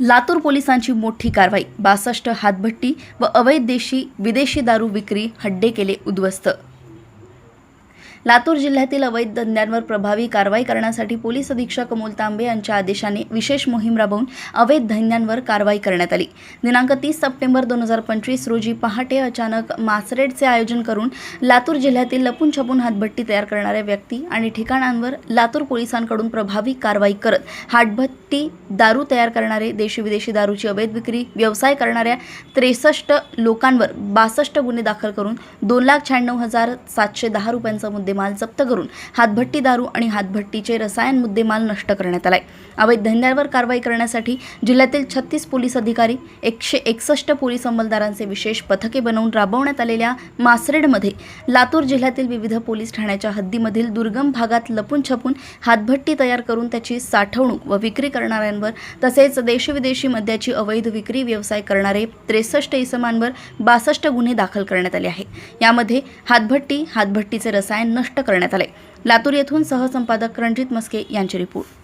लातूर पोलिसांची मोठी कारवाई बासष्ट हातभट्टी व अवैध देशी विदेशी दारू विक्री हड्डे केले उद्ध्वस्त लातूर जिल्ह्यातील अवैध धंद्यांवर प्रभावी कारवाई करण्यासाठी पोलीस अधीक्षक अमोल तांबे यांच्या आदेशाने विशेष मोहीम राबवून अवैध धंद्यांवर कारवाई करण्यात आली. दिनांक तीस सप्टेंबर दोन हजार पंचवीस रोजी पहाटे अचानक मासरेडचे आयोजन करून लातूर जिल्ह्यातील लपून छपून हातभट्टी तयार करणाऱ्या व्यक्ती आणि ठिकाणांवर लातूर पोलिसांकडून प्रभावी कारवाई करत हातभट्टी दारू तयार करणारे देशी विदेशी दारूची अवैध विक्री व्यवसाय करणाऱ्या त्रेसष्ट लोकांवर बासष्ट गुन्हे दाखल करून दोन लाख शहाण्णव हजार सातशे दहा रुपयांचा मुद्देमाल जप्त करून हातभट्टी दारू आणि हातभट्टीचे रसायन मुद्देमाल नष्ट करण्यात आलाय. अवैध धंद्यांवर कारवाई करण्यासाठी जिल्ह्यातील छत्तीस पोलीस अधिकारी एकशे एकसष्ट पोलीस अंमलदारांचे विशेष पथके बनवून राबवण्यात आलेल्या मासरेडमध्ये लातूर जिल्ह्यातील विविध पोलीस ठाण्याच्या हद्दीमधील दुर्गम भागात लपून छपून हातभट्टी तयार करून त्याची साठवणूक व विक्री करणाऱ्यांवर तसेच देशविदेशी मद्याची अवैध विक्री व्यवसाय करणारे त्रेसष्ट इसमांवर बासष्ट गुन्हे दाखल करण्यात आले आहे. यामध्ये हातभट्टी हातभट्टीचे रसायन नष्ट करण्यात आले. लातूर येथून सहसंपादक रणजित मस्के यांची रिपोर्ट.